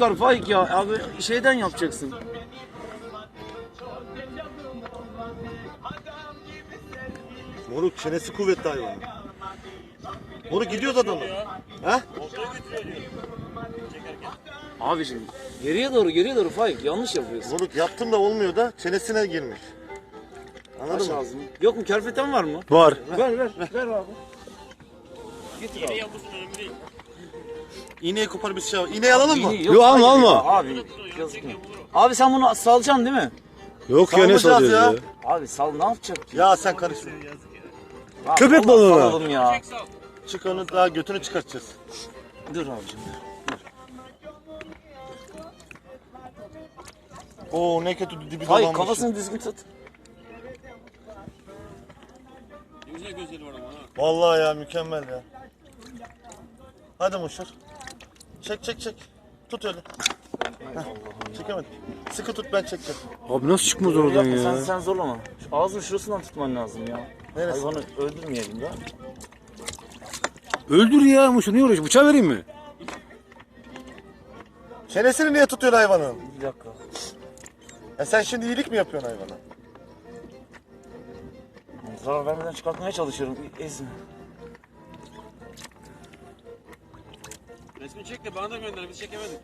çıkar Faik ya. Abi şeyden yapacaksın. Moruk çenesi kuvvetli hayvan. Moruk gidiyoruz adamı. Ha? Abi şimdi geriye doğru geriye doğru Faik yanlış yapıyorsun. Moruk yaptım da olmuyor da çenesine girmiş. Aç Anladın mı? ağzını. Yok mu kerpeten var mı? Var. Ver ver ver abi. Getir abi. İğneyi kopar bir şey al. İğneyi alalım mı? Yok, alma, hayır alma. Abi yazık ya. Abi sen bunu salacaksın değil mi? Yok ya ne Salmayacağız salıyoruz ya. ya. Abi sal ne yapacak ki? Ya sen karıştın. Abi, Köpek Allah balığı mı? salalım ya. Çık onu daha götünü çıkartacağız. Dur abicim. Oo ne kötü dibi Hayır dolanmış. kafasını düzgün tut. Vallahi ya mükemmel ya. Hadi Muşur. Çek çek çek. Tut öyle. Heh, çekemedim. Sıkı tut ben çekeceğim. Abi nasıl çıkmaz oradan Yapma, sen, ya? sen zorlama. Şu ağzın şurasından tutman lazım ya. Neresi? Hayvanı öldürmeyelim ya. Öldür ya Muşu niye uğraşıyorsun? Bıçağı vereyim mi? Çenesini niye tutuyorsun hayvanın? Bir dakika. E sen şimdi iyilik mi yapıyorsun hayvana? Zarar vermeden çıkartmaya çalışıyorum. Ezme. Resmi çek bana da gönder biz çekemedik.